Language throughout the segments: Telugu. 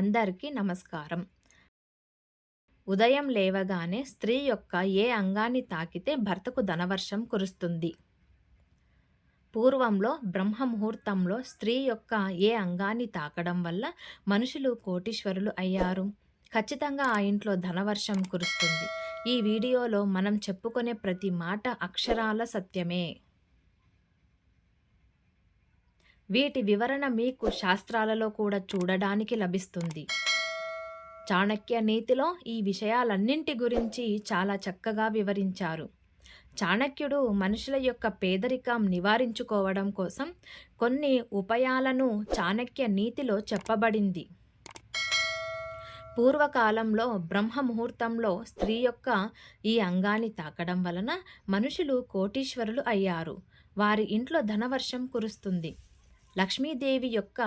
అందరికీ నమస్కారం. ఉదయం లేవగానే స్త్రీ యొక్క ఏ అంగాన్ని తాకితే భర్తకు ధనవర్షం కురుస్తుంది? పూర్వంలో బ్రహ్మ ముహూర్తంలో స్త్రీ యొక్క ఏ అంగాన్ని తాకడం వల్ల మనుషులు కోటీశ్వరులు అయ్యారు? ఖచ్చితంగా ఆ ఇంట్లో ధనవర్షం కురుస్తుంది. ఈ వీడియోలో మనం చెప్పుకునే ప్రతి మాట అక్షరాల సత్యమే. వీటి వివరణ మీకు శాస్త్రాలలో కూడా చూడడానికి లభిస్తుంది. చాణక్య నీతిలో ఈ విషయాలన్నింటి గురించి చాలా చక్కగా వివరించారు. చాణక్యుడు మనుషుల యొక్క పేదరికం నివారించుకోవడం కోసం కొన్ని ఉపాయాలను చాణక్య నీతిలో చెప్పబడింది. పూర్వకాలంలో బ్రహ్మ ముహూర్తంలో స్త్రీ యొక్క ఈ అంగాన్ని తాకడం వలన మనుషులు కోటీశ్వరులు అయ్యారు. వారి ఇంట్లో ధనవర్షం కురుస్తుంది. లక్ష్మీదేవి యొక్క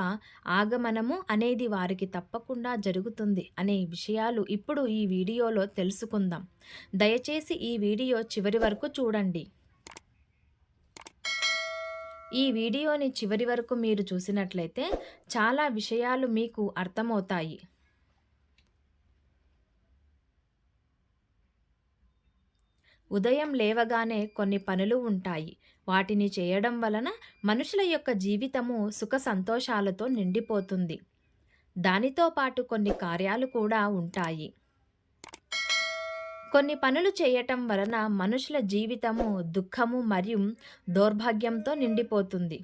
ఆగమనము అనేది వారికి తప్పకుండా జరుగుతుంది అనే విషయాలు ఇప్పుడు ఈ వీడియోలో తెలుసుకుందాం. దయచేసి ఈ వీడియో చివరి వరకు చూడండి. ఈ వీడియోని చివరి వరకు మీరు చూసినట్లయితే చాలా విషయాలు మీకు అర్థమవుతాయి. ఉదయం లేవగానే కొన్ని పనులు ఉంటాయి. వాటిని చేయడం వలన మనుషుల యొక్క జీవితము సుఖ సంతోషాలతో నిండిపోతుంది. దానితో పాటు కొన్ని కార్యాలు కూడా ఉంటాయి. కొన్ని పనులు చేయటం వలన మనుషుల జీవితము దుఃఖము మరియు దౌర్భాగ్యంతో నిండిపోతుంది.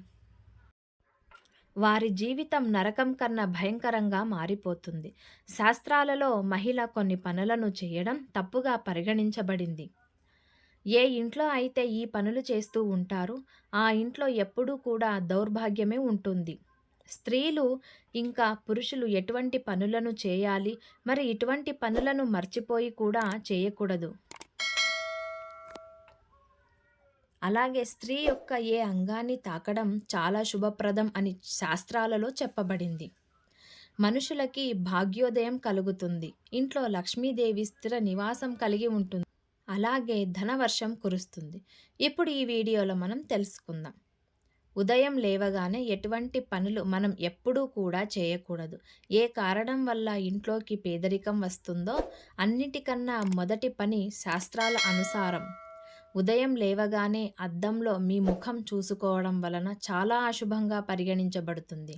వారి జీవితం నరకం కన్నా భయంకరంగా మారిపోతుంది. శాస్త్రాలలో మహిళ కొన్ని పనులను చేయడం తప్పుగా పరిగణించబడింది. ఏ ఇంట్లో అయితే ఈ పనులు చేస్తూ ఉంటారో ఆ ఇంట్లో ఎప్పుడూ కూడా దౌర్భాగ్యమే ఉంటుంది. స్త్రీలు ఇంకా పురుషులు ఎటువంటి పనులను చేయాలి మరి ఇటువంటి పనులను మర్చిపోయి కూడా చేయకూడదు. అలాగే స్త్రీ యొక్క ఏ అంగాన్ని తాకడం చాలా శుభప్రదం అని శాస్త్రాలలో చెప్పబడింది. మనుషులకి భాగ్యోదయం కలుగుతుంది. ఇంట్లో లక్ష్మీదేవి స్థిర నివాసం కలిగి ఉంటుంది. అలాగే ధనవర్షం కురుస్తుంది. ఇప్పుడు ఈ వీడియోలో మనం తెలుసుకుందాం. ఉదయం లేవగానే ఎటువంటి పనులు మనం ఎప్పుడూ కూడా చేయకూడదు. ఏ కారణం వల్ల ఇంట్లోకి పేదరికం వస్తుందో అన్నిటికన్నా మొదటి పని శాస్త్రాల అనుసారం. ఉదయం లేవగానే అద్దంలో మీ ముఖం చూసుకోవడం వలన చాలా అశుభంగా పరిగణించబడుతుంది.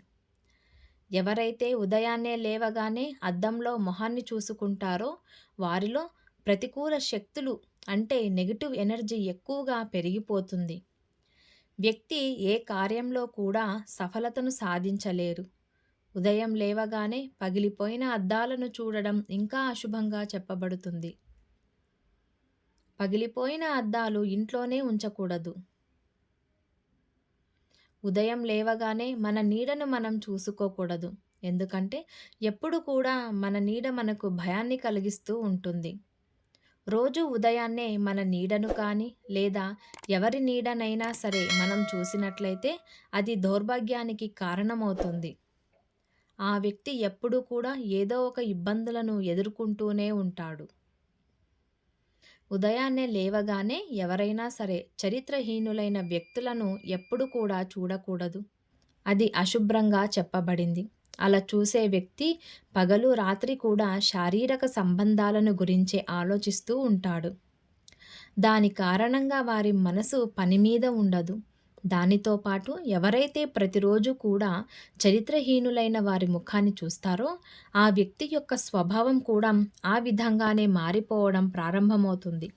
ఎవరైతే ఉదయాన్నే లేవగానే అద్దంలో మొహాన్ని చూసుకుంటారో వారిలో ప్రతికూల శక్తులు అంటే నెగిటివ్ ఎనర్జీ ఎక్కువగా పెరిగిపోతుంది. వ్యక్తి ఏ కార్యంలో కూడా సఫలతను సాధించలేరు. ఉదయం లేవగానే పగిలిపోయిన అద్దాలను చూడడం ఇంకా అశుభంగా చెప్పబడుతుంది. పగిలిపోయిన అద్దాలు ఇంట్లోనే ఉంచకూడదు. ఉదయం లేవగానే మన నీడను మనం చూసుకోకూడదు. ఎందుకంటే ఎప్పుడు కూడా మన నీడ మనకు భయాన్ని కలిగిస్తూ ఉంటుంది. రోజు ఉదయాన్నే మన నీడను కానీ లేదా ఎవరి నీడనైనా సరే మనం చూసినట్లయితే అది దౌర్భాగ్యానికి కారణమవుతుంది. ఆ వ్యక్తి ఎప్పుడూ కూడా ఏదో ఒక ఇబ్బందులను ఎదుర్కొంటూనే ఉంటాడు. ఉదయాన్నే లేవగానే ఎవరైనా సరే చరిత్రహీనులైన వ్యక్తులను ఎప్పుడు కూడా చూడకూడదు. అది అశుభ్రంగా చెప్పబడింది. అలా చూసే వ్యక్తి పగలు రాత్రి కూడా శారీరక సంబంధాలను గురించే ఆలోచిస్తూ ఉంటాడు. దాని కారణంగా వారి మనసు పని మీద ఉండదు. దానితో పాటు ఎవరైతే ప్రతిరోజు కూడా చరిత్రహీనులైన వారి ముఖాన్ని చూస్తారో ఆ వ్యక్తి యొక్క స్వభావం కూడా ఆ విధంగానే మారిపోవడం ప్రారంభమవుతుంది.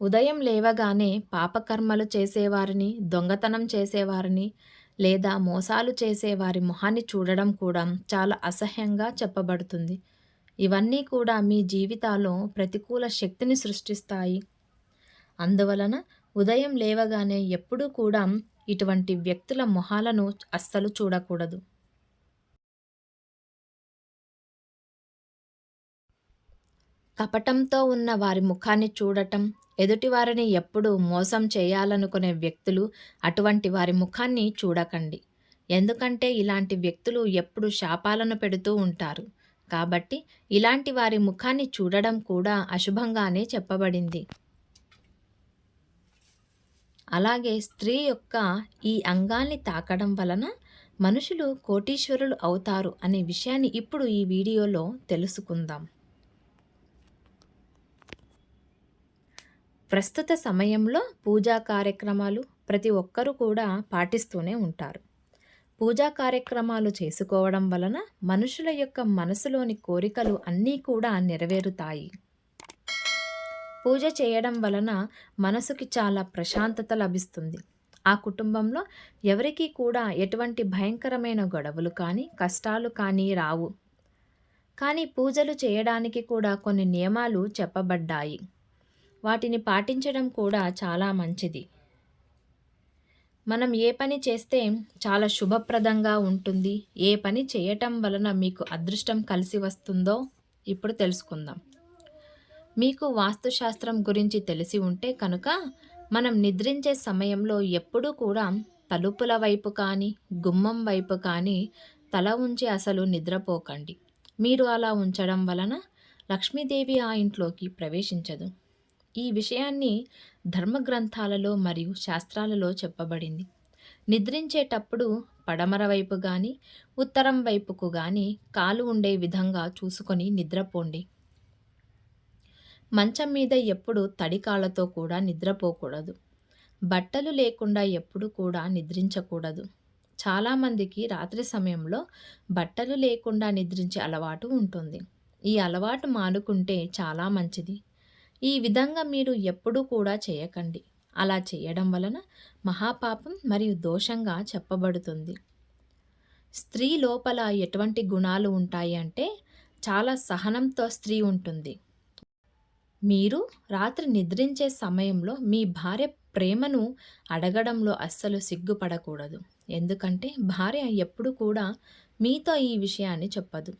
ఉదయం లేవగానే పాపకర్మలు చేసేవారిని దొంగతనం చేసేవారిని లేదా మోసాలు చేసే వారి మొహాన్ని చూడడం కూడా చాలా అసహ్యంగా చెప్పబడుతుంది. ఇవన్నీ కూడా మీ జీవితాల్లో ప్రతికూల శక్తిని సృష్టిస్తాయి. అందువలన ఉదయం లేవగానే ఎప్పుడూ కూడా ఇటువంటి వ్యక్తుల మొహాలను అస్సలు చూడకూడదు. కపటంతో ఉన్న వారి ముఖాన్ని చూడటం ఎదుటివారిని ఎప్పుడు మోసం చేయాలనుకునే వ్యక్తులు అటువంటి వారి ముఖాన్ని చూడకండి. ఎందుకంటే ఇలాంటి వ్యక్తులు ఎప్పుడు శాపాలను పెడుతూ ఉంటారు. కాబట్టి ఇలాంటి వారి ముఖాన్ని చూడడం కూడా అశుభంగానే చెప్పబడింది. అలాగే స్త్రీ యొక్క ఈ అంగాన్ని తాకడం వలన మనుషులు కోటీశ్వరులు అవుతారు అనే విషయాన్ని ఇప్పుడు ఈ వీడియోలో తెలుసుకుందాం. ప్రస్తుత సమయంలో పూజా కార్యక్రమాలు ప్రతి ఒక్కరూ కూడా పాటిస్తూనే ఉంటారు. పూజా కార్యక్రమాలు చేసుకోవడం వలన మనుషుల యొక్క మనసులోని కోరికలు అన్నీ కూడా నెరవేరుతాయి. పూజ చేయడం వలన మనసుకి చాలా ప్రశాంతత లభిస్తుంది. ఆ కుటుంబంలో ఎవరికీ కూడా ఎటువంటి భయంకరమైన గొడవలు కానీ కష్టాలు కానీ రావు. కానీ పూజలు చేయడానికి కూడా కొన్ని నియమాలు చెప్పబడ్డాయి. వాటిని పాటించడం కూడా చాలా మంచిది. మనం ఏ పని చేస్తే చాలా శుభప్రదంగా ఉంటుంది ఏ పని చేయటం వలన మీకు అదృష్టం కలిసి వస్తుందో ఇప్పుడు తెలుసుకుందాం. మీకు వాస్తుశాస్త్రం గురించి తెలిసి ఉంటే కనుక మనం నిద్రించే సమయంలో ఎప్పుడూ కూడా తలుపుల వైపు కానీ గుమ్మం వైపు కానీ తల ఉంచి అసలు నిద్రపోకండి. మీరు అలా ఉంచడం వలన లక్ష్మీదేవి ఆ ఇంట్లోకి ప్రవేశించదు. ఈ విషయాన్ని ధర్మగ్రంథాలలో మరియు శాస్త్రాలలో చెప్పబడింది. నిద్రించేటప్పుడు పడమర వైపు కానీ ఉత్తరం వైపుకు కానీ కాలు ఉండే విధంగా చూసుకొని నిద్రపోండి. మంచం మీద ఎప్పుడు తడికాళ్ళతో కూడా నిద్రపోకూడదు. బట్టలు లేకుండా ఎప్పుడు కూడా నిద్రించకూడదు. చాలామందికి రాత్రి సమయంలో బట్టలు లేకుండా నిద్రించే అలవాటు ఉంటుంది. ఈ అలవాటు మానుకుంటే చాలా మంచిది. ఈ విధంగా మీరు ఎప్పుడూ కూడా చేయకండి. అలా చేయడం వలన మహాపాపం మరియు దోషంగా చెప్పబడుతుంది. స్త్రీ లోపల ఎటువంటి గుణాలు ఉంటాయి అంటే చాలా సహనంతో స్త్రీ ఉంటుంది. మీరు రాత్రి నిద్రించే సమయంలో మీ భార్య ప్రేమను అడగడంలో అస్సలు సిగ్గుపడకూడదు. ఎందుకంటే భార్య ఎప్పుడు కూడా మీతో ఈ విషయాన్ని చెప్పదు.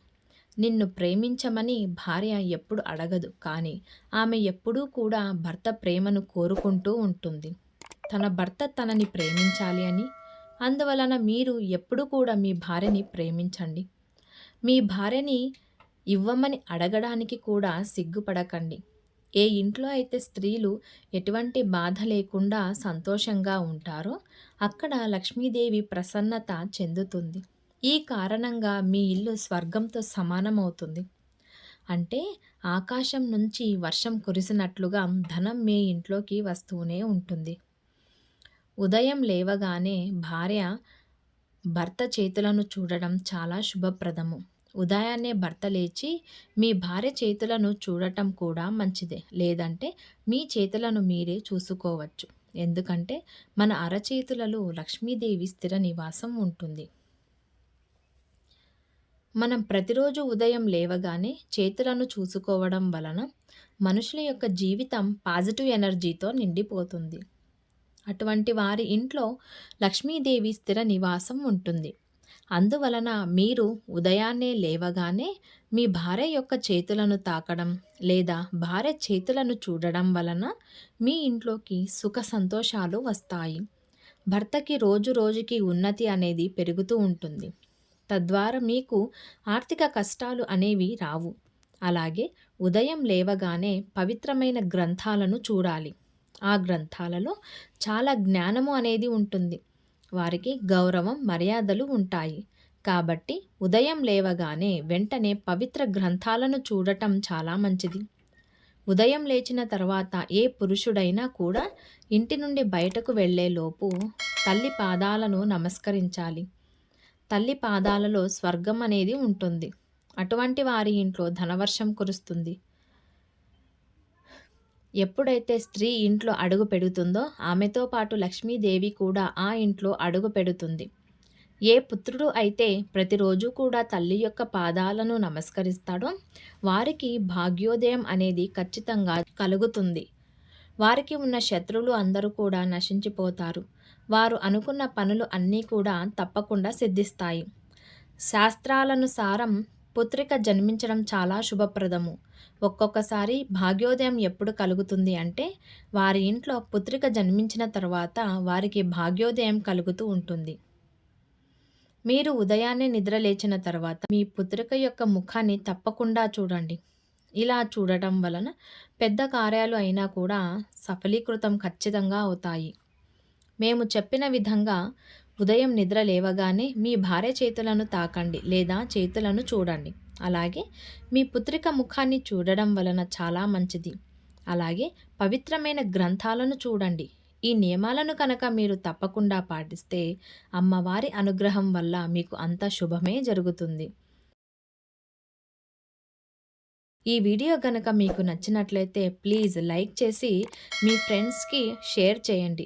నిన్ను ప్రేమించమని భార్య ఎప్పుడు అడగదు కానీ ఆమె ఎప్పుడూ కూడా భర్త ప్రేమను కోరుకుంటూ ఉంటుంది. తన భర్త తనని ప్రేమించాలి అని అందువలన మీరు ఎప్పుడు కూడా మీ భార్యని ప్రేమించండి. మీ భార్యని ఇవ్వమని అడగడానికి కూడా సిగ్గుపడకండి. ఏ ఇంట్లో అయితే స్త్రీలు ఎటువంటి బాధ లేకుండా సంతోషంగా ఉంటారో అక్కడ లక్ష్మీదేవి ప్రసన్నత చెందుతుంది. ఈ కారణంగా మీ ఇల్లు స్వర్గంతో సమానమవుతుంది. అంటే ఆకాశం నుంచి వర్షం కురిసినట్లుగా ధనం మీ ఇంట్లోకి వస్తూనే ఉంటుంది. ఉదయం లేవగానే భార్య భర్త చేతులను చూడడం చాలా శుభప్రదము. ఉదయాన్నే భర్త లేచి మీ భార్య చేతులను చూడటం కూడా మంచిదే. లేదంటే మీ చేతులను మీరే చూసుకోవచ్చు. ఎందుకంటే మన అరచేతులలో లక్ష్మీదేవి స్థిర నివాసం ఉంటుంది. మనం ప్రతిరోజు ఉదయం లేవగానే చేతులను చూసుకోవడం వలన మనుషుల యొక్క జీవితం పాజిటివ్ ఎనర్జీతో నిండిపోతుంది. అటువంటి వారి ఇంట్లో లక్ష్మీదేవి స్థిర నివాసం ఉంటుంది. అందువలన మీరు ఉదయాన్నే లేవగానే మీ భార్య యొక్క చేతులను తాకడం లేదా భార్య చేతులను చూడడం వలన మీ ఇంట్లోకి సుఖ సంతోషాలు వస్తాయి. భర్తకి రోజు రోజుకి ఉన్నతి అనేది పెరుగుతూ ఉంటుంది. తద్వారా మీకు ఆర్థిక కష్టాలు అనేవి రావు. అలాగే ఉదయం లేవగానే పవిత్రమైన గ్రంథాలను చూడాలి. ఆ గ్రంథాలలో చాలా జ్ఞానము అనేది ఉంటుంది. వారికి గౌరవం మర్యాదలు ఉంటాయి. కాబట్టి ఉదయం లేవగానే వెంటనే పవిత్ర గ్రంథాలను చూడటం చాలా మంచిది. ఉదయం లేచిన తర్వాత ఏ పురుషుడైనా కూడా ఇంటి నుండి బయటకు వెళ్ళేలోపు తల్లి పాదాలను నమస్కరించాలి. తల్లి పాదాలలో స్వర్గం అనేది ఉంటుంది. అటువంటి వారి ఇంట్లో ధనవర్షం కురుస్తుంది. ఎప్పుడైతే స్త్రీ ఇంట్లో అడుగు పెడుతుందో ఆమెతో పాటు లక్ష్మీదేవి కూడా ఆ ఇంట్లో అడుగు పెడుతుంది. ఏ పుత్రుడు అయితే ప్రతిరోజు కూడా తల్లి యొక్క పాదాలను నమస్కరిస్తాడో వారికి భాగ్యోదయం అనేది ఖచ్చితంగా కలుగుతుంది. వారికి ఉన్న శత్రువులు అందరూ కూడా నశించిపోతారు. వారు అనుకున్న పనులు అన్నీ కూడా తప్పకుండా సిద్ధిస్తాయి. శాస్త్రాలనుసారం పుత్రిక జన్మించడం చాలా శుభప్రదము. ఒక్కొక్కసారి భాగ్యోదయం ఎప్పుడు కలుగుతుంది అంటే వారి ఇంట్లో పుత్రిక జన్మించిన తర్వాత వారికి భాగ్యోదయం కలుగుతూ ఉంటుంది. మీరు ఉదయాన్నే నిద్ర లేచిన తర్వాత మీ పుత్రిక యొక్క ముఖాన్ని తప్పకుండా చూడండి. ఇలా చూడటం వలన పెద్ద కార్యాలు అయినా కూడా సఫలీకృతం ఖచ్చితంగా అవుతాయి. మేము చెప్పిన విధంగా ఉదయం నిద్ర లేవగానే మీ భార్య చేతులను తాకండి లేదా చేతులను చూడండి. అలాగే మీ పుత్రిక ముఖాన్ని చూడడం వలన చాలా మంచిది. అలాగే పవిత్రమైన గ్రంథాలను చూడండి. ఈ నియమాలను కనుక మీరు తప్పకుండా పాటిస్తే అమ్మవారి అనుగ్రహం వల్ల మీకు అంత శుభమే జరుగుతుంది. ఈ వీడియో కనుక మీకు నచ్చినట్లయితే ప్లీజ్ లైక్ చేసి మీ ఫ్రెండ్స్కి షేర్ చేయండి.